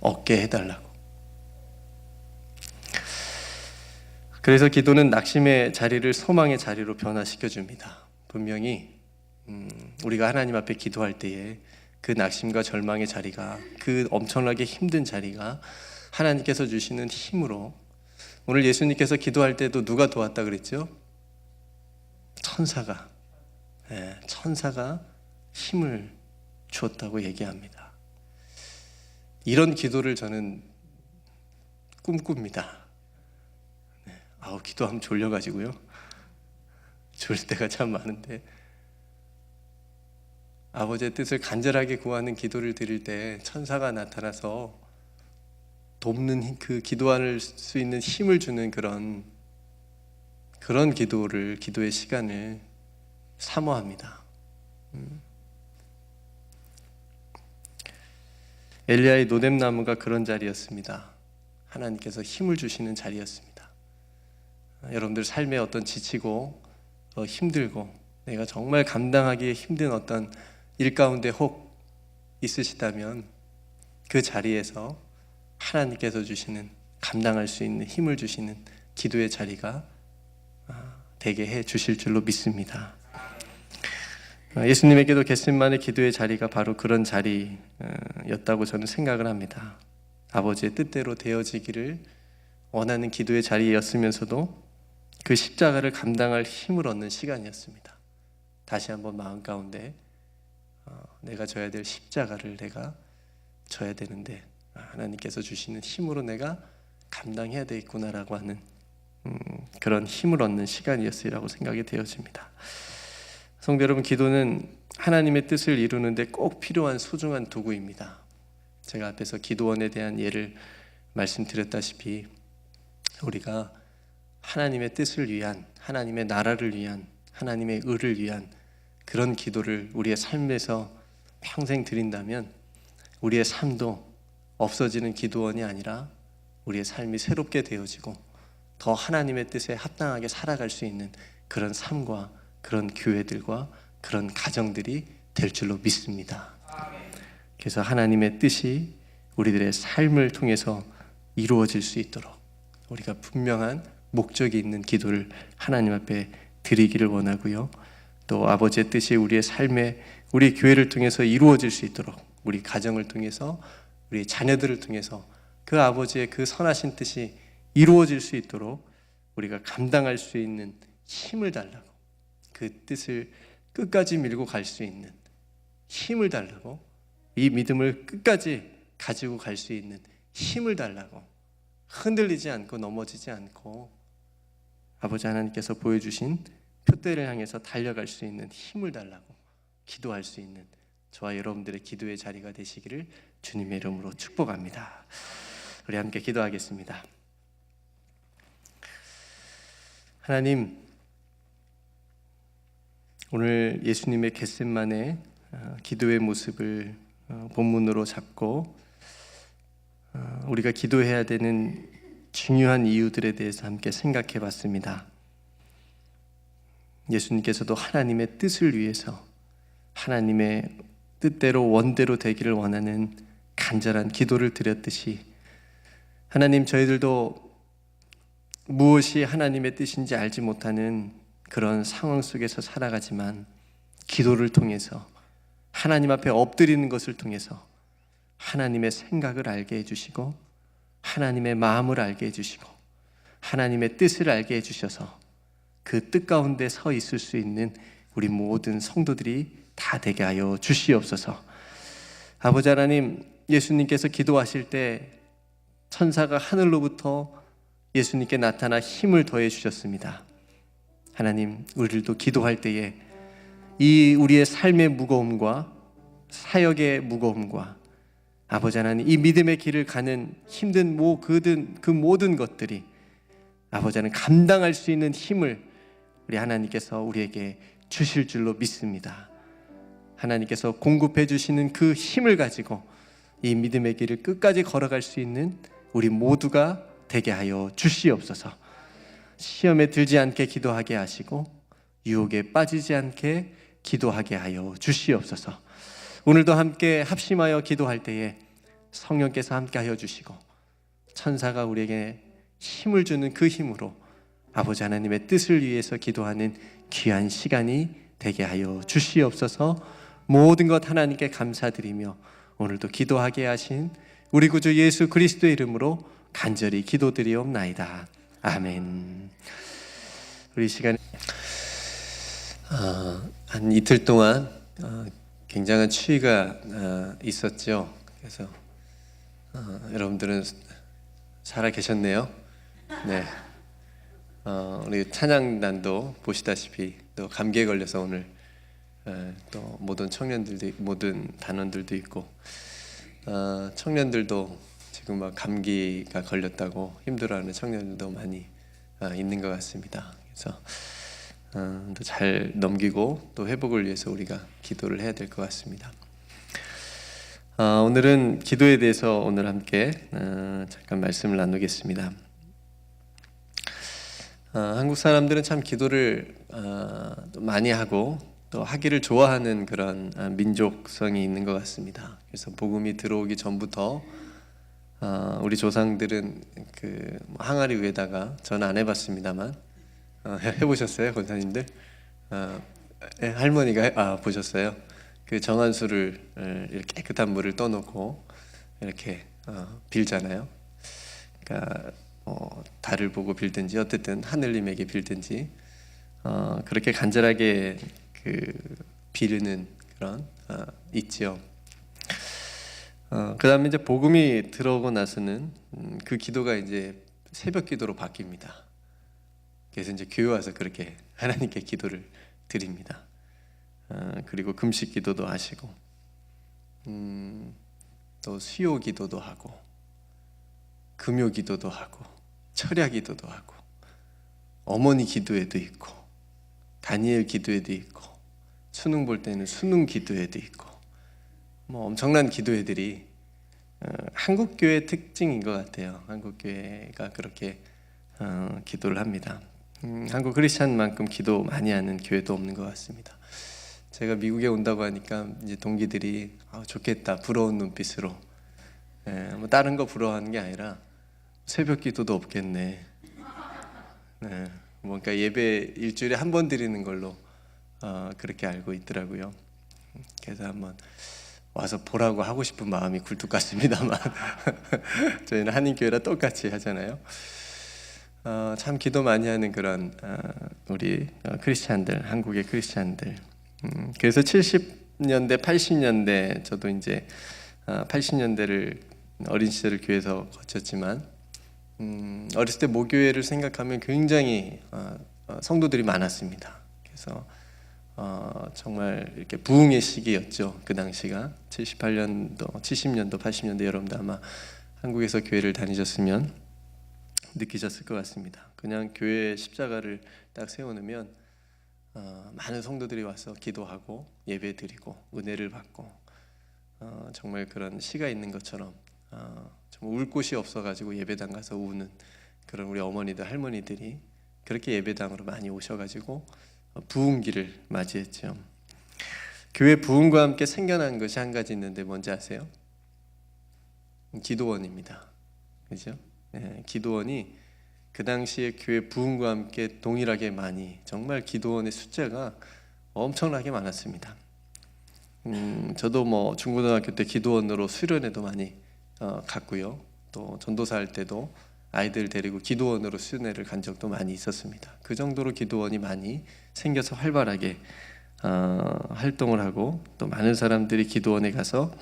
얻게 해달라고. 그래서 기도는 낙심의 자리를 소망의 자리로 변화시켜 줍니다. 분명히 음, 우리가 하나님 앞에 기도할 때에 그 낙심과 절망의 자리가 그 엄청나게 힘든 자리가 하나님께서 주시는 힘으로 오늘 예수님께서 기도할 때도 누가 도왔다 그랬죠? 천사가 예, 천사가 힘을 주었다고 얘기합니다. 이런 기도를 저는 꿈꿉니다. 네, 아우 기도하면 졸려가지고요. 졸릴 때가 참 많은데 아버지의 뜻을 간절하게 구하는 기도를 드릴 때 천사가 나타나서 돕는 힘- 그 기도할 수 있는 힘을 주는 그런 그런 기도를 기도의 시간을 사모합니다. 음. 엘리야의 노뎀나무가 그런 자리였습니다. 하나님께서 힘을 주시는 자리였습니다. 아, 여러분들 삶에 어떤 지치고 어, 힘들고 내가 정말 감당하기 힘든 어떤 일 가운데 혹 있으시다면 그 자리에서 하나님께서 주시는 감당할 수 있는 힘을 주시는 기도의 자리가 아, 되게 해 주실 줄로 믿습니다. 아, 예수님에게도 겟셋만의 기도의 자리가 바로 그런 자리였다고 저는 생각을 합니다. 아버지의 뜻대로 되어지기를 원하는 기도의 자리였으면서도 그 십자가를 감당할 힘을 얻는 시간이었습니다. 다시 한번 마음 가운데 어, 내가 져야 될 십자가를 내가 져야 되는데 아, 하나님께서 주시는 힘으로 내가 감당해야 되겠구나라고 하는 음, 그런 힘을 얻는 시간이었으리라고 생각이 되어집니다. 성도 여러분, 기도는 하나님의 뜻을 이루는데 꼭 필요한 소중한 도구입니다. 제가 앞에서 기도원에 대한 예를 말씀드렸다시피 우리가 하나님의 뜻을 위한 하나님의 나라를 위한 하나님의 의를 위한 그런 기도를 우리의 삶에서 평생 드린다면 우리의 삶도 없어지는 기도원이 아니라 우리의 삶이 새롭게 되어지고 더 하나님의 뜻에 합당하게 살아갈 수 있는 그런 삶과 그런 교회들과 그런 가정들이 될 줄로 믿습니다. 그래서 하나님의 뜻이 우리들의 삶을 통해서 이루어질 수 있도록 우리가 분명한 목적이 있는 기도를 하나님 앞에 드리기를 원하고요. 또 아버지의 뜻이 우리의 삶에 우리 교회를 통해서 이루어질 수 있도록 우리 가정을 통해서 우리 자녀들을 통해서 그 아버지의 그 선하신 뜻이 이루어질 수 있도록 우리가 감당할 수 있는 힘을 달라고 그 뜻을 끝까지 밀고 갈 수 있는 힘을 달라고 이 믿음을 끝까지 가지고 갈 수 있는 힘을 달라고 흔들리지 않고 넘어지지 않고 아버지 하나님께서 보여주신 표대를 향해서 달려갈 수 있는 힘을 달라고 기도할 수 있는 저와 여러분들의 기도의 자리가 되시기를 주님의 이름으로 축복합니다. 우리 함께 기도하겠습니다. 하나님, 오늘 예수님의 겟셋만의 어, 기도의 모습을 어, 본문으로 잡고 어, 우리가 기도해야 되는 중요한 이유들에 대해서 함께 생각해 봤습니다. 예수님께서도 하나님의 뜻을 위해서 하나님의 뜻대로 원대로 되기를 원하는 간절한 기도를 드렸듯이 하나님 저희들도 무엇이 하나님의 뜻인지 알지 못하는 그런 상황 속에서 살아가지만 기도를 통해서 하나님 앞에 엎드리는 것을 통해서 하나님의 생각을 알게 해주시고 하나님의 마음을 알게 해주시고 하나님의 뜻을 알게 해주셔서 그 뜻 가운데 서 있을 수 있는 우리 모든 성도들이 다 되게 하여 주시옵소서. 아버지 하나님, 예수님께서 기도하실 때 천사가 하늘로부터 예수님께 나타나 힘을 더해 주셨습니다. 하나님, 우리들도 기도할 때에 이 우리의 삶의 무거움과 사역의 무거움과 아버지 하나님 이 믿음의 길을 가는 힘든 모 그든 그 모든 것들이 아버지 하나님 감당할 수 있는 힘을 우리 하나님께서 우리에게 주실 줄로 믿습니다. 하나님께서 공급해 주시는 그 힘을 가지고 이 믿음의 길을 끝까지 걸어갈 수 있는 우리 모두가 되게 하여 주시옵소서. 시험에 들지 않게 기도하게 하시고 유혹에 빠지지 않게 기도하게 하여 주시옵소서. 오늘도 함께 합심하여 기도할 때에 성령께서 함께 하여 주시고 천사가 우리에게 힘을 주는 그 힘으로 아버지 하나님의 뜻을 위해서 기도하는 귀한 시간이 되게 하여 주시옵소서. 모든 것 하나님께 감사드리며 오늘도 기도하게 하신 우리 구주 예수 그리스도의 이름으로 간절히 기도드리옵나이다. 아멘. 우리 시간 어, 한 이틀 동안 어, 굉장한 추위가 어, 있었죠. 그래서 어, 여러분들은 살아 계셨네요. 네. 어, 우리 찬양단도 보시다시피 또 감기에 걸려서 오늘 에, 또 모든 청년들도 모든 단원들도 있고 어, 청년들도 지금 막 감기가 걸렸다고 힘들어하는 청년들도 많이 어, 있는 것 같습니다. 그래서 어, 또잘 넘기고 또 회복을 위해서 우리가 기도를 해야 될 것 같습니다. 어, 오늘은 기도에 대해서 오늘 함께 어, 잠깐 말씀을 나누겠습니다. 어, 한국 사람들은 참 기도를 많이 하고 또 하기를 좋아하는 그런 어, 민족성이 있는 것 같습니다. 그래서 복음이 들어오기 전부터 어, 우리 조상들은 그뭐 항아리 위에다가 저는 안 해봤습니다만 어, 해보셨어요, 권사님들? 어, 예, 할머니가 해- 아 보셨어요? 그 정한수를 어, 이렇게 깨끗한 물을 떠놓고 이렇게 어, 빌잖아요. 그러니까 뭐 달을 보고 빌든지 어쨌든 하늘님에게 빌든지 어, 그렇게 간절하게 그 비르는 그런 어, 있지요. 어, 그 다음에 이제 복음이 들어오고 나서는 음, 그 기도가 이제 새벽 기도로 바뀝니다. 그래서 이제 교회 와서 그렇게 하나님께 기도를 드립니다. 어, 그리고 금식 기도도 하시고 음, 또 수요 기도도 하고 금요 기도도 하고 철야 기도도 하고 어머니 기도에도 있고 다니엘 기도에도 있고 수능 볼 때는 수능 기도에도 있고 뭐 엄청난 기도회들이 어, 한국 교회 특징인 것 같아요. 한국 교회가 그렇게 어, 기도를 합니다. 음, 한국 크리스천만큼 기도 많이 하는 교회도 없는 것 같습니다. 제가 미국에 온다고 하니까 이제 동기들이 아, 좋겠다 부러운 눈빛으로 예, 뭐 다른 거 부러워하는 게 아니라 새벽 기도도 없겠네. 네, 뭔가 예배 일주일에 한 번 드리는 걸로 어, 그렇게 알고 있더라고요. 그래서 한번 와서 보라고 하고 싶은 마음이 굴뚝 같습니다만 저희는 한인교회라 똑같이 하잖아요. 어, 참 기도 많이 하는 그런 어, 우리 어, 크리스찬들, 한국의 크리스찬들. 음, 그래서 70년대, 80년대 저도 이제 어, 80년대를 어린 시절을 교회에서 거쳤지만 음, 어렸을 때 모교회를 생각하면 굉장히 어, 어, 성도들이 많았습니다. 그래서 어, 정말 이렇게 부흥의 시기였죠. 그 당시가 78년도, 70년도, 80년도 여러분들 아마 한국에서 교회를 다니셨으면 느끼셨을 것 같습니다. 그냥 교회 십자가를 딱 세워놓으면 어, 많은 성도들이 와서 기도하고 예배 드리고 은혜를 받고 어, 정말 그런 시가 있는 것처럼 어, 정말 울 곳이 없어가지고 예배당 가서 우는 그런 우리 어머니들 할머니들이 그렇게 예배당으로 많이 오셔가지고 어, 부흥기를 맞이했죠. 교회 부흥과 함께 생겨난 것이 한 가지 있는데 뭔지 아세요? 기도원입니다. 그죠? 예, 기도원이 그 당시에 교회 부흥과 함께 동일하게 많이 정말 기도원의 숫자가 엄청나게 많았습니다. 음, 저도 뭐 중고등학교 때 기도원으로 수련회도 많이 어, 갔고요. 또 전도사 할 때도 아이들 데리고 기도원으로 수련회를 간 적도 많이 있었습니다. 그 정도로 기도원이 많이 생겨서 활발하게 어, 활동을 하고 또 많은 사람들이 기도원에 가서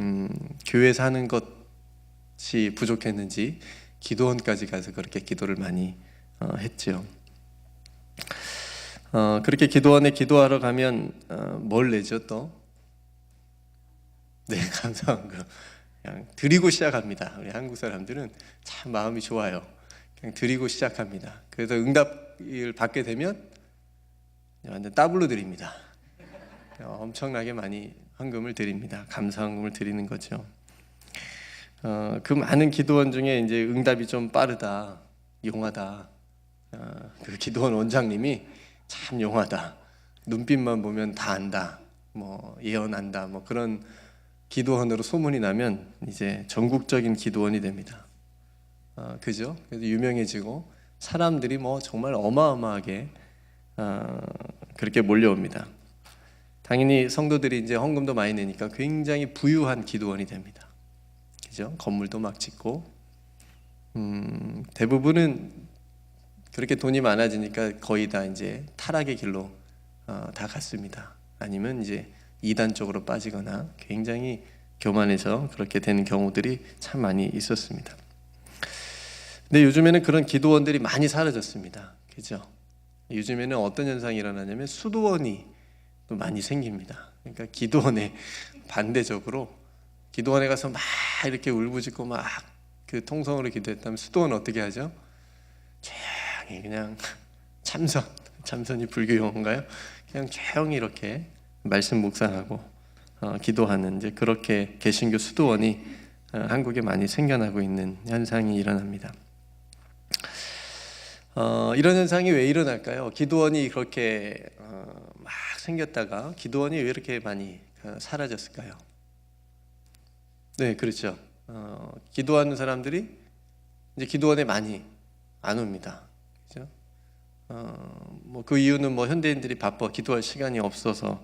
음, 교회 사는 것이 부족했는지 기도원까지 가서 그렇게 기도를 많이 어, 했죠. 어, 그렇게 기도원에 기도하러 가면 어, 뭘 내죠 또? 네, 감사한 거. 그냥 드리고 시작합니다. 우리 한국 사람들은 참 마음이 좋아요. 그냥 드리고 시작합니다. 그래서 응답을 받게 되면 완전 더블로 드립니다. 엄청나게 많이 헌금을 드립니다. 감사 헌금을 드리는 거죠. 어, 그 많은 기도원 중에 이제 응답이 좀 빠르다, 용하다. 어, 그 기도원 원장님이 참 용하다. 눈빛만 보면 다 안다. 뭐 예언한다. 뭐 그런 기도원으로 소문이 나면 이제 전국적인 기도원이 됩니다. 아, 그죠? 그래서 유명해지고 사람들이 뭐 정말 어마어마하게 아, 그렇게 몰려옵니다. 당연히 성도들이 이제 헌금도 많이 내니까 굉장히 부유한 기도원이 됩니다. 그죠? 건물도 막 짓고 음, 대부분은 그렇게 돈이 많아지니까 거의 다 이제 타락의 길로 어, 다 갔습니다. 아니면 이제 이단 쪽으로 빠지거나 굉장히 교만해서 그렇게 되는 경우들이 참 많이 있었습니다. 근데 요즘에는 그런 기도원들이 많이 사라졌습니다. 그죠? 요즘에는 어떤 현상이 일어나냐면 수도원이 또 많이 생깁니다. 그러니까 기도원에 반대적으로 기도원에 가서 막 이렇게 울부짖고 막 그 통성으로 기도했다면 수도원은 어떻게 하죠? 조용히 그냥 참선, 참선이 불교 용어인가요? 그냥 조용히 이렇게 말씀 묵상하고 어, 기도하는 이제 그렇게 개신교 수도원이 어, 한국에 많이 생겨나고 있는 현상이 일어납니다. 어, 이런 현상이 왜 일어날까요? 기도원이 그렇게 어, 막 생겼다가 기도원이 왜 이렇게 많이 어, 사라졌을까요? 네, 그렇죠. 어, 기도하는 사람들이 이제 기도원에 많이 안 옵니다. 그죠? 어, 뭐 그 이유는 뭐 현대인들이 바빠 기도할 시간이 없어서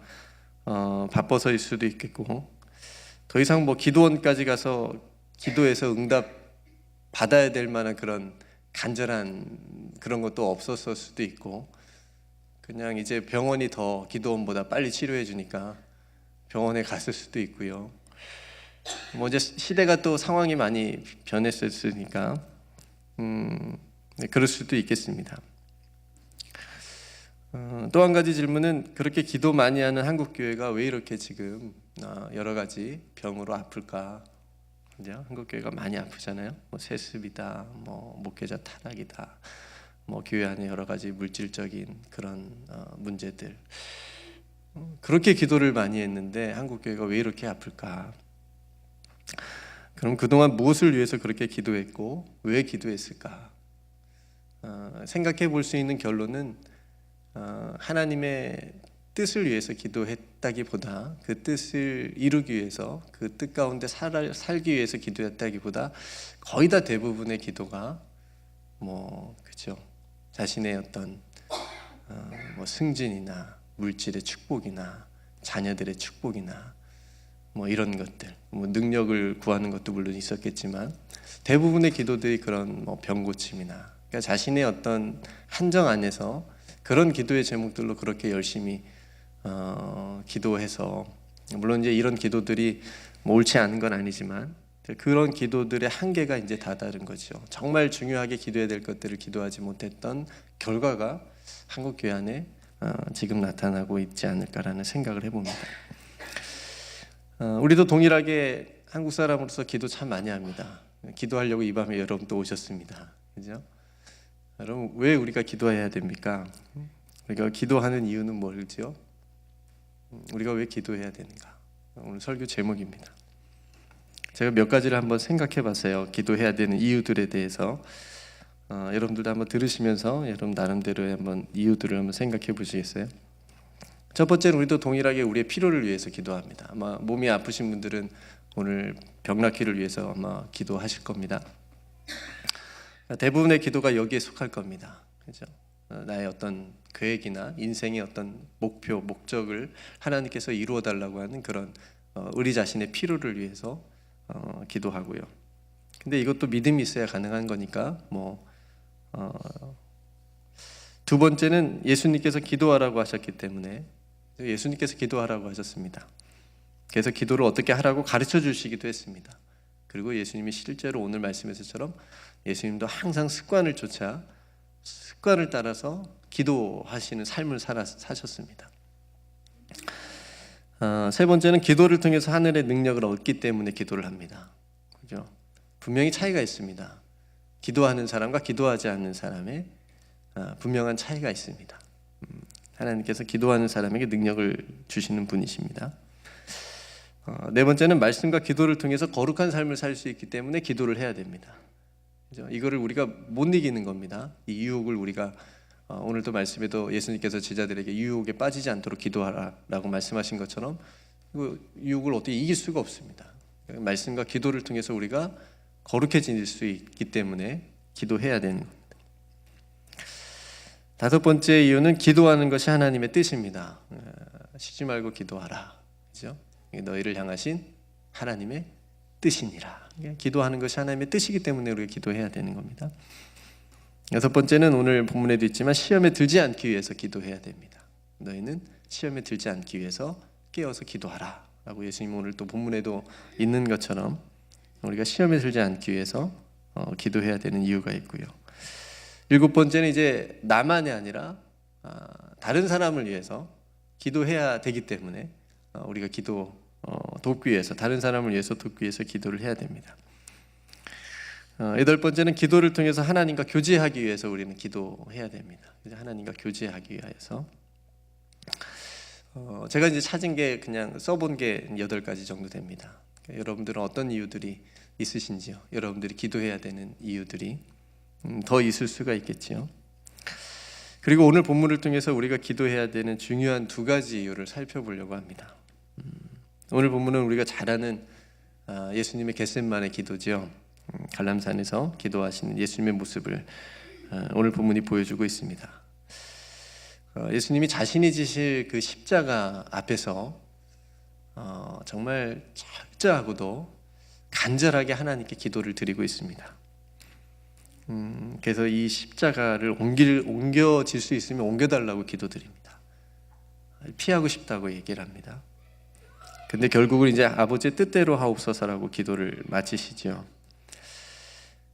어, 바빠서일 수도 있겠고 더 이상 뭐 기도원까지 가서 기도해서 응답 받아야 될 만한 그런 간절한 그런 것도 없었을 수도 있고 그냥 이제 병원이 더 기도원보다 빨리 치료해 주니까 병원에 갔을 수도 있고요. 뭐 이제 시대가 또 상황이 많이 변했었으니까 음, 네, 그럴 수도 있겠습니다. 어, 또한 가지 질문은 그렇게 기도 많이 하는 한국 교회가 왜 이렇게 지금 어, 여러 가지 병으로 아플까? 그죠? 한국 교회가 많이 아프잖아요. 뭐 세습이다, 뭐 목회자 타락이다, 뭐 교회 안에 여러 가지 물질적인 그런 어, 문제들. 어, 그렇게 기도를 많이 했는데 한국 교회가 왜 이렇게 아플까? 그럼 그동안 무엇을 위해서 그렇게 기도했고 왜 기도했을까? 어, 생각해 볼 수 있는 결론은 어, 하나님의 뜻을 위해서 기도했다기보다 그 뜻을 이루기 위해서 그 뜻 가운데 살, 살기 위해서 기도했다기보다 거의 다 대부분의 기도가 뭐 그죠. 자신의 어떤 어, 뭐 승진이나 물질의 축복이나 자녀들의 축복이나 뭐 이런 것들 뭐 능력을 구하는 것도 물론 있었겠지만 대부분의 기도들이 그런 뭐 병고침이나 그러니까 자신의 어떤 한정 안에서 그런 기도의 제목들로 그렇게 열심히 어, 기도해서 물론 이제 이런 기도들이 뭐 옳지 않은 건 아니지만 그런 기도들의 한계가 이제 다다른 거죠. 정말 중요하게 기도해야 될 것들을 기도하지 못했던 결과가 한국 교회 안에 어, 지금 나타나고 있지 않을까라는 생각을 해봅니다. 어, 우리도 동일하게 한국 사람으로서 기도 참 많이 합니다. 기도하려고 이 밤에 여러분 또 오셨습니다. 그죠? 여러분 왜 우리가 기도해야 됩니까? 우리가 기도하는 이유는 뭘지요? 우리가 왜 기도해야 되는가? 오늘 설교 제목입니다. 제가 몇 가지를 한번 생각해 봤어요. 기도해야 되는 이유들에 대해서 어, 여러분들도 한번 들으시면서 여러분 나름대로의 한번 이유들을 한번 생각해 보시겠어요? 첫 번째는 우리도 동일하게 우리의 필요를 위해서 기도합니다. 아마 몸이 아프신 분들은 오늘 병 낫기를 위해서 아마 기도하실 겁니다. 대부분의 기도가 여기에 속할 겁니다. 그죠? 어, 나의 어떤 계획이나 인생의 어떤 목표, 목적을 하나님께서 이루어 달라고 하는 그런 어, 우리 자신의 필요를 위해서 어, 기도하고요. 근데 이것도 믿음이 있어야 가능한 거니까 뭐두 번째는 예수님께서 기도하라고 하셨기 때문에 예수님께서 기도하라고 하셨습니다. 그래서 기도를 어떻게 하라고 가르쳐 주시기도 했습니다. 그리고 예수님이 실제로 오늘 말씀에서처럼 예수님도 항상 습관을 쫓아 습관을 따라서 기도하시는 삶을 살아, 사셨습니다. 어, 세 번째는 기도를 통해서 하늘의 능력을 얻기 때문에 기도를 합니다. 그죠? 분명히 차이가 있습니다. 기도하는 사람과 기도하지 않는 사람의 어, 분명한 차이가 있습니다. 음, 하나님께서 기도하는 사람에게 능력을 주시는 분이십니다. 어, 네 번째는 말씀과 기도를 통해서 거룩한 삶을 살 수 있기 때문에 기도를 해야 됩니다. 이거를 우리가 못 이기는 겁니다. 이 유혹을 우리가 어, 오늘도 말씀에도 예수님께서 제자들에게 유혹에 빠지지 않도록 기도하라라고 말씀하신 것처럼 그 유혹을 어떻게 이길 수가 없습니다. 말씀과 기도를 통해서 우리가 거룩해질 수 있기 때문에 기도해야 되는 겁니다. 다섯 번째 이유는 기도하는 것이 하나님의 뜻입니다. 어, 쉬지 말고 기도하라. 그죠? 너희를 향하신 하나님의 뜻이니라. 이게 기도하는 것이 하나님의 뜻이기 때문에 우리가 기도해야 되는 겁니다. 여섯 번째는 오늘 본문에도 있지만 시험에 들지 않기 위해서 기도해야 됩니다. 너희는 시험에 들지 않기 위해서 깨어서 기도하라. 라고 예수님 오늘 또 본문에도 있는 것처럼 우리가 시험에 들지 않기 위해서 어, 기도해야 되는 이유가 있고요. 일곱 번째는 이제 나만이 아니라 아, 다른 사람을 위해서 기도해야 되기 때문에 어, 우리가 기도 어, 돕기 위해서 다른 사람을 위해서 돕기 위해서 기도를 해야 됩니다. 어, 여덟 번째는 기도를 통해서 하나님과 교제하기 위해서 우리는 기도해야 됩니다. 하나님과 교제하기 위해서 어, 제가 이제 찾은 게 그냥 써본 게 여덟 가지 정도 됩니다. 그러니까 여러분들은 어떤 이유들이 있으신지요? 여러분들이 기도해야 되는 이유들이 음, 더 있을 수가 있겠지요. 그리고 오늘 본문을 통해서 우리가 기도해야 되는 중요한 두 가지 이유를 살펴보려고 합니다. 음, 오늘 본문은 우리가 잘 아는 아, 예수님의 겟셋만의 기도죠. 음, 갈람산에서 기도하시는 예수님의 모습을 아, 오늘 본문이 보여주고 있습니다. 어, 예수님이 자신이 지실 그 십자가 앞에서 어, 정말 철저하고도 간절하게 하나님께 기도를 드리고 있습니다. 음, 그래서 이 십자가를 옮길, 옮겨질 수 있으면 옮겨달라고 기도드립니다. 피하고 싶다고 얘기를 합니다. 근데 결국은 이제 아버지의 뜻대로 하옵소서라고 기도를 마치시죠.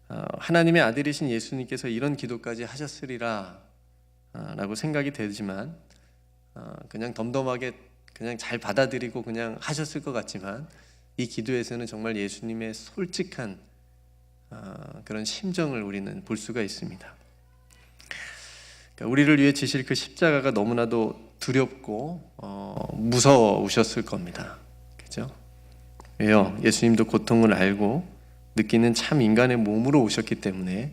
어, 하나님의 아들이신 예수님께서 이런 기도까지 하셨으리라 어, 라고 생각이 되지만 어, 그냥 덤덤하게 그냥 잘 받아들이고 그냥 하셨을 것 같지만 이 기도에서는 정말 예수님의 솔직한 어, 그런 심정을 우리는 볼 수가 있습니다. 그러니까 우리를 위해 지실 그 십자가가 너무나도 두렵고 어, 무서우셨을 겁니다. 그죠? 왜요? 예수님도 고통을 알고 느끼는 참 인간의 몸으로 오셨기 때문에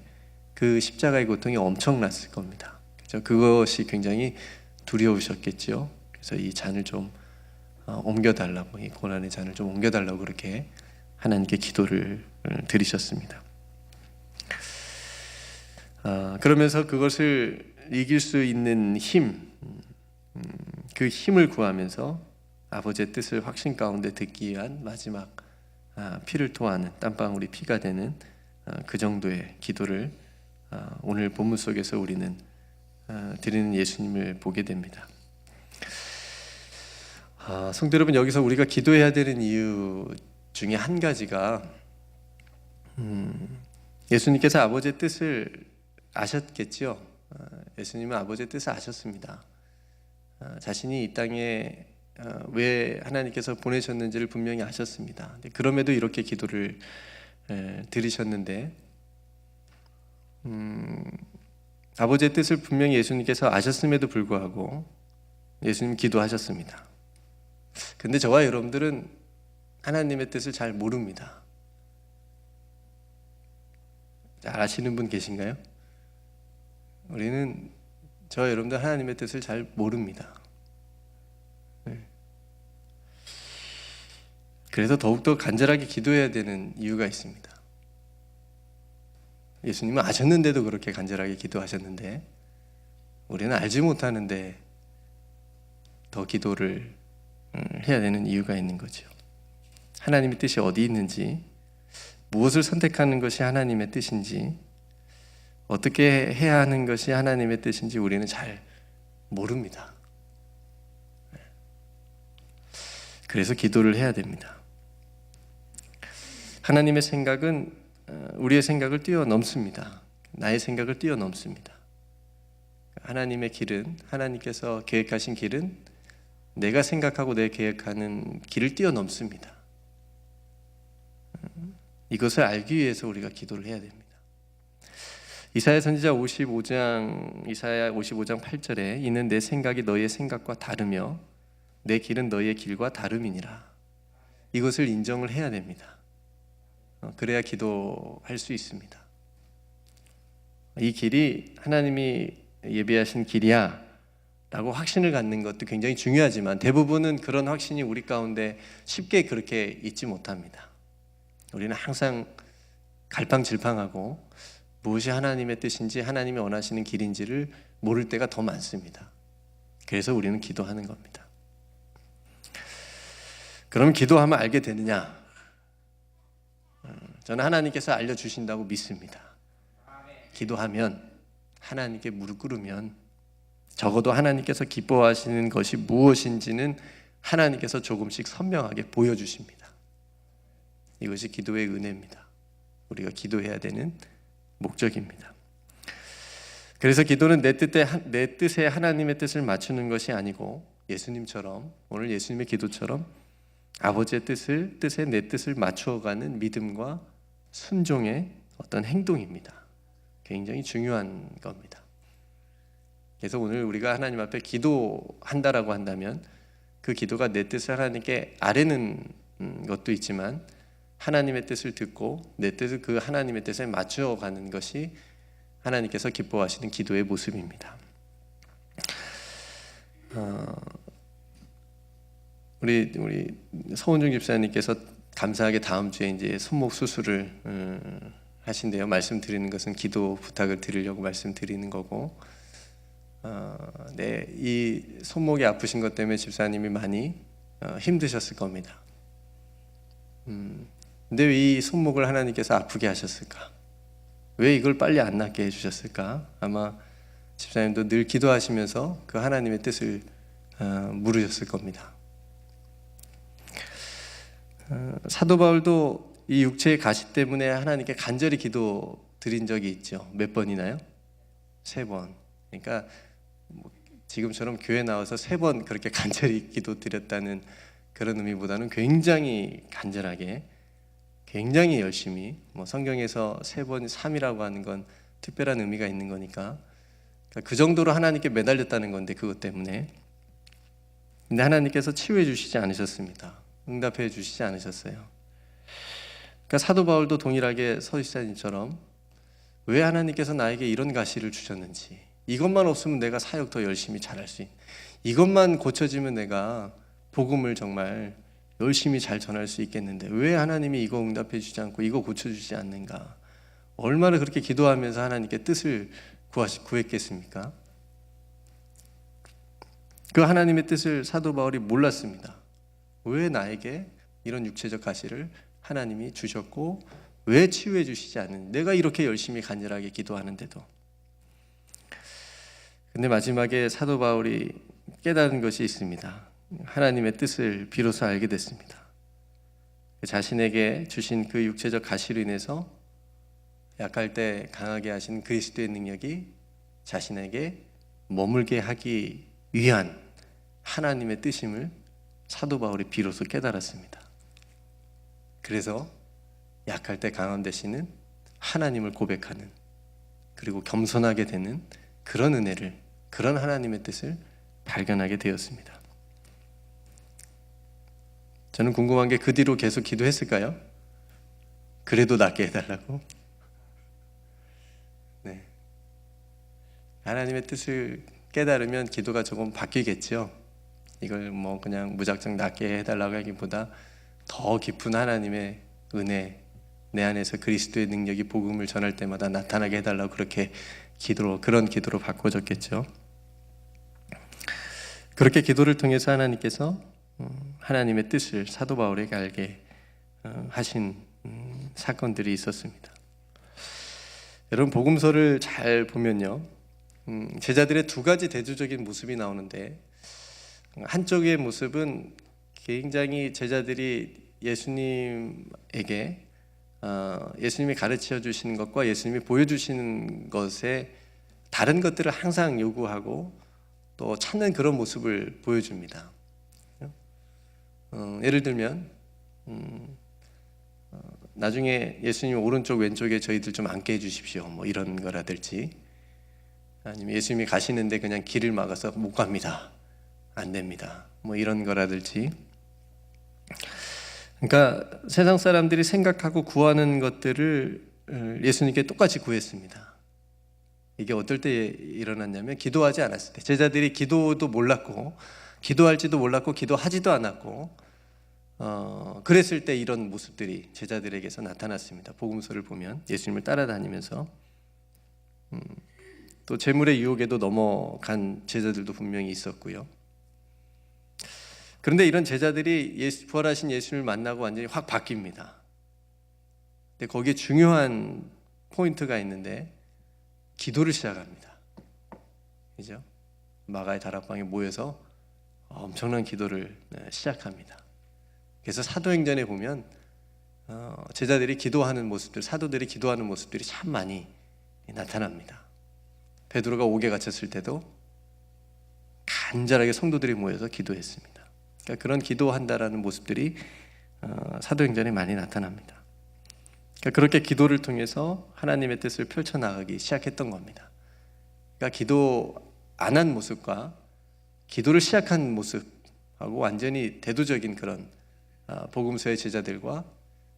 그 십자가의 고통이 엄청났을 겁니다. 그죠? 그것이 굉장히 두려우셨겠죠. 그래서 이 잔을 좀 어, 옮겨달라고 이 고난의 잔을 좀 옮겨달라고 그렇게 하나님께 기도를 드리셨습니다. 아, 그러면서 그것을 이길 수 있는 힘, 음, 그 힘을 구하면서 아버지의 뜻을 확신 가운데 듣기 위한 마지막 아, 피를 토하는 땀방울이 피가 되는 아, 그 정도의 기도를 아, 오늘 본문 속에서 우리는 아, 드리는 예수님을 보게 됩니다. 아, 성도 여러분 여기서 우리가 기도해야 되는 이유 중에 한 가지가 음, 예수님께서 아버지의 뜻을 아셨겠죠. 아, 예수님은 아버지의 뜻을 아셨습니다. 아, 자신이 이 땅에 아, 왜 하나님께서 보내셨는지를 분명히 아셨습니다. 그럼에도 이렇게 기도를 에, 드리셨는데 음, 아버지의 뜻을 분명히 예수님께서 아셨음에도 불구하고 예수님 기도하셨습니다. 근데 저와 여러분들은 하나님의 뜻을 잘 모릅니다. 잘 아시는 분 계신가요? 우리는 저 여러분들 하나님의 뜻을 잘 모릅니다. 그래서 더욱더 간절하게 기도해야 되는 이유가 있습니다. 예수님은 아셨는데도 그렇게 간절하게 기도하셨는데 우리는 알지 못하는데 더 기도를 음, 해야 되는 이유가 있는 거죠. 하나님의 뜻이 어디 있는지, 무엇을 선택하는 것이 하나님의 뜻인지, 어떻게 해야 하는 것이 하나님의 뜻인지 우리는 잘 모릅니다. 그래서 기도를 해야 됩니다. 하나님의 생각은 어, 우리의 생각을 뛰어넘습니다. 나의 생각을 뛰어넘습니다. 하나님의 길은 하나님께서 계획하신 길은 내가 생각하고 내 계획하는 길을 뛰어넘습니다. 이것을 알기 위해서 우리가 기도를 해야 됩니다. 이사야 선지자 55장 이사야 55장 8절에 이는 내 생각이 너희의 생각과 다르며 내 길은 너희의 길과 다름이니라. 이것을 인정을 해야 됩니다. 어, 그래야 기도할 수 있습니다. 이 길이 하나님이 예비하신 길이야 라고 확신을 갖는 것도 굉장히 중요하지만 대부분은 그런 확신이 우리 가운데 쉽게 그렇게 있지 못합니다. 우리는 항상 갈팡질팡하고 무엇이 하나님의 뜻인지 하나님이 원하시는 길인지를 모를 때가 더 많습니다. 그래서 우리는 기도하는 겁니다. 그럼 기도하면 알게 되느냐? 음, 저는 하나님께서 알려주신다고 믿습니다. 기도하면 하나님께 무릎 꿇으면 적어도 하나님께서 기뻐하시는 것이 무엇인지는 하나님께서 조금씩 선명하게 보여주십니다. 이것이 기도의 은혜입니다. 우리가 기도해야 되는 목적입니다. 그래서 기도는 내 뜻에 내 뜻에 하나님의 뜻을 맞추는 것이 아니고 예수님처럼 오늘 예수님의 기도처럼 아버지의 뜻을 뜻에 내 뜻을 맞추어가는 믿음과 순종의 어떤 행동입니다. 굉장히 중요한 겁니다. 그래서 오늘 우리가 하나님 앞에 기도한다라고 한다면 그 기도가 내 뜻을 하나님께 아뢰는 음, 것도 있지만 하나님의 뜻을 듣고 내 뜻을 그 하나님의 뜻에 맞추어 가는 것이 하나님께서 기뻐하시는 기도의 모습입니다. 어, 우리 우리 서원중 집사님께서 감사하게 다음 주에 이제 손목 수술을 음, 하신대요. 말씀드리는 것은 기도 부탁을 드리려고 말씀드리는 거고, 어, 네, 이 손목이 아프신 것 때문에 집사님이 많이 어, 힘드셨을 겁니다. 음, 근데 왜 이 손목을 하나님께서 아프게 하셨을까? 왜 이걸 빨리 안 낫게 해주셨을까? 아마 집사님도 늘 기도하시면서 그 하나님의 뜻을 어, 물으셨을 겁니다. 어, 사도 바울도 이 육체의 가시 때문에 하나님께 간절히 기도 드린 적이 있죠. 몇 번이나요? 세 번. 그러니까 뭐 지금처럼 교회 나와서 세 번 그렇게 간절히 기도 드렸다는 그런 의미보다는 굉장히 간절하게 굉장히 열심히 뭐 성경에서 세 번, 삼이라고 하는 건 특별한 의미가 있는 거니까 그러니까 그 정도로 하나님께 매달렸다는 건데 그것 때문에 근데 하나님께서 치유해 주시지 않으셨습니다. 응답해 주시지 않으셨어요. 그러니까 사도 바울도 동일하게 서시사님처럼 왜 하나님께서 나에게 이런 가시를 주셨는지 이것만 없으면 내가 사역 더 열심히 잘할 수 있. 이것만 고쳐지면 내가 복음을 정말 열심히 잘 전할 수 있겠는데 왜 하나님이 이거 응답해 주지 않고 이거 고쳐 주지 않는가? 얼마나 그렇게 기도하면서 하나님께 뜻을 구하시, 구했겠습니까? 그 하나님의 뜻을 사도 바울이 몰랐습니다. 왜 나에게 이런 육체적 가시를 하나님이 주셨고 왜 치유해 주시지 않는 내가 이렇게 열심히 간절하게 기도하는데도 근데 마지막에 사도 바울이 깨달은 것이 있습니다. 하나님의 뜻을 비로소 알게 됐습니다. 자신에게 주신 그 육체적 가시로 인해서 약할 때 강하게 하신 그리스도의 능력이 자신에게 머물게 하기 위한 하나님의 뜻임을 사도 바울이 비로소 깨달았습니다. 그래서 약할 때 강한 대신은 하나님을 고백하는 그리고 겸손하게 되는 그런 은혜를 그런 하나님의 뜻을 발견하게 되었습니다. 저는 궁금한 게 그 뒤로 계속 기도했을까요? 그래도 낫게 해달라고? 네. 하나님의 뜻을 깨달으면 기도가 조금 바뀌겠죠. 이걸 뭐 그냥 무작정 낫게 해달라고 하기보다 더 깊은 하나님의 은혜, 내 안에서 그리스도의 능력이 복음을 전할 때마다 나타나게 해달라고 그렇게 기도로 그런 기도로 바꿔졌겠죠. 그렇게 기도를 통해서 하나님께서 음, 하나님의 뜻을 사도 바울에게 알게 어, 하신 음, 사건들이 있었습니다. 여러분 복음서를 잘 보면요, 음, 제자들의 두 가지 대조적인 모습이 나오는데 한쪽의 모습은 굉장히 제자들이 예수님에게 어, 예수님이 가르쳐 주시는 것과 예수님이 보여주시는 것에 다른 것들을 항상 요구하고 또 찾는 그런 모습을 보여줍니다. 어, 예를 들면 음, 어, 나중에 예수님 오른쪽 왼쪽에 저희들 좀 앉게 해주십시오. 뭐 이런 거라든지 아니면 예수님이 가시는데 그냥 길을 막아서 못 갑니다. 안 됩니다. 뭐 이런 거라든지 그러니까 세상 사람들이 생각하고 구하는 것들을 예수님께 똑같이 구했습니다. 이게 어떨 때 일어났냐면 기도하지 않았을 때 제자들이 기도도 몰랐고 기도할지도 몰랐고 기도하지도 않았고 어, 그랬을 때 이런 모습들이 제자들에게서 나타났습니다. 복음서를 보면 예수님을 따라다니면서 음, 또 재물의 유혹에도 넘어간 제자들도 분명히 있었고요. 그런데 이런 제자들이 예수, 부활하신 예수님을 만나고 완전히 확 바뀝니다. 근데 거기에 중요한 포인트가 있는데 기도를 시작합니다. 그죠? 마가의 다락방에 모여서 엄청난 기도를 네, 시작합니다. 그래서 사도행전에 보면 어, 제자들이 기도하는 모습들, 사도들이 기도하는 모습들이 참 많이 나타납니다. 베드로가 옥에 갇혔을 때도 간절하게 성도들이 모여서 기도했습니다. 그러니까 그런 기도한다라는 모습들이 어, 사도행전에 많이 나타납니다. 그러니까 그렇게 기도를 통해서 하나님의 뜻을 펼쳐 나가기 시작했던 겁니다. 그러니까 기도 안 한 모습과 기도를 시작한 모습하고 완전히 대도적인 그런 어, 복음서의 제자들과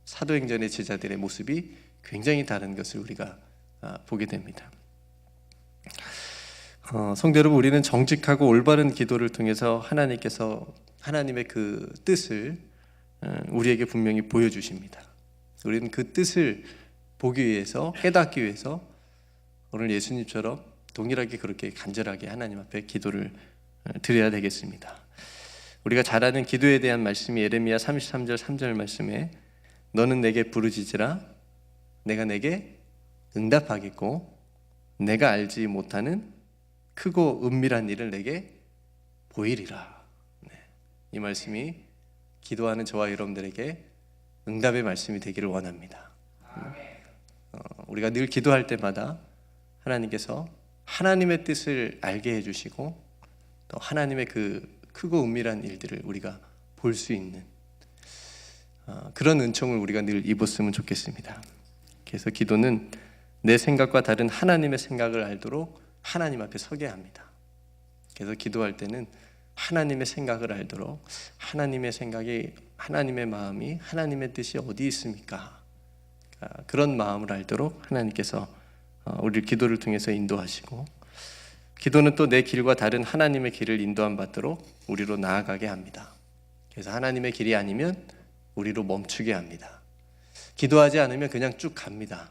사도행전의 제자들의 모습이 굉장히 다른 것을 우리가 어, 보게 됩니다. 어, 성도 여러분, 우리는 정직하고 올바른 기도를 통해서 하나님께서 하나님의 그 뜻을 어, 우리에게 분명히 보여주십니다. 우리는 그 뜻을 보기 위해서 깨닫기 위해서 오늘 예수님처럼 동일하게 그렇게 간절하게 하나님 앞에 기도를 어, 드려야 되겠습니다. 우리가 잘 아는 기도에 대한 말씀이 예레미야 33절 3절 말씀에 너는 내게 부르짖으라 내가 내게 응답하겠고 내가 알지 못하는 크고 은밀한 일을 내게 보이리라. 네. 이 말씀이 기도하는 저와 여러분들에게 응답의 말씀이 되기를 원합니다. 어, 우리가 늘 기도할 때마다 하나님께서 하나님의 뜻을 알게 해주시고 또 하나님의 그 크고 은밀한 일들을 우리가 볼 수 있는 어, 그런 은총을 우리가 늘 입었으면 좋겠습니다. 그래서 기도는 내 생각과 다른 하나님의 생각을 알도록 하나님 앞에 서게 합니다. 그래서 기도할 때는 하나님의 생각을 알도록 하나님의 생각이 하나님의 마음이 하나님의 뜻이 어디 있습니까? 아, 그런 마음을 알도록 하나님께서 어, 우리를 기도를 통해서 인도하시고 기도는 또 내 길과 다른 하나님의 길을 인도함 받도록 우리로 나아가게 합니다. 그래서 하나님의 길이 아니면 우리로 멈추게 합니다. 기도하지 않으면 그냥 쭉 갑니다.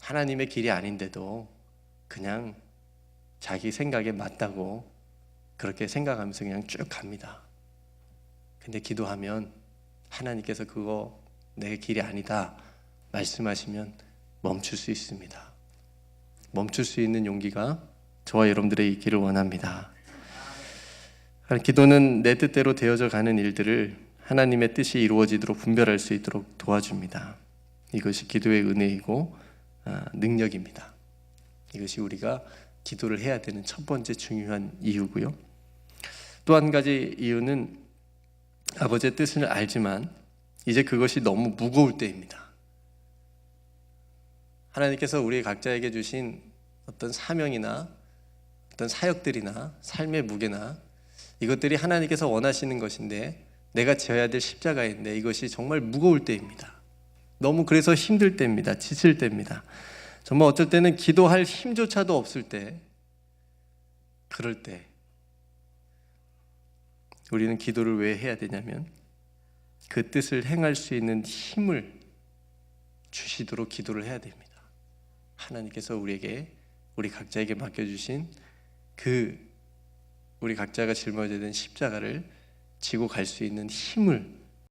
하나님의 길이 아닌데도 그냥 자기 생각에 맞다고 그렇게 생각하면서 그냥 쭉 갑니다. 근데 기도하면 하나님께서 그거 내 길이 아니다 말씀하시면 멈출 수 있습니다. 멈출 수 있는 용기가 저와 여러분들의 있기를 원합니다. 기도는 내 뜻대로 되어져 가는 일들을 하나님의 뜻이 이루어지도록 분별할 수 있도록 도와줍니다. 이것이 기도의 은혜이고 아, 능력입니다. 이것이 우리가 기도를 해야 되는 첫 번째 중요한 이유고요. 또 한 가지 이유는 아버지의 뜻을 알지만 이제 그것이 너무 무거울 때입니다. 하나님께서 우리 각자에게 주신 어떤 사명이나 어떤 사역들이나 삶의 무게나 이것들이 하나님께서 원하시는 것인데 내가 지어야 될 십자가인데 이것이 정말 무거울 때입니다. 너무 그래서 힘들 때입니다. 지칠 때입니다. 정말 어쩔 때는 기도할 힘조차도 없을 때, 그럴 때, 우리는 기도를 왜 해야 되냐면 그 뜻을 행할 수 있는 힘을 주시도록 기도를 해야 됩니다. 하나님께서 우리에게, 우리 각자에게 맡겨 주신 그 우리 각자가 짊어져야 되는 십자가를 지고 갈 수 있는 힘을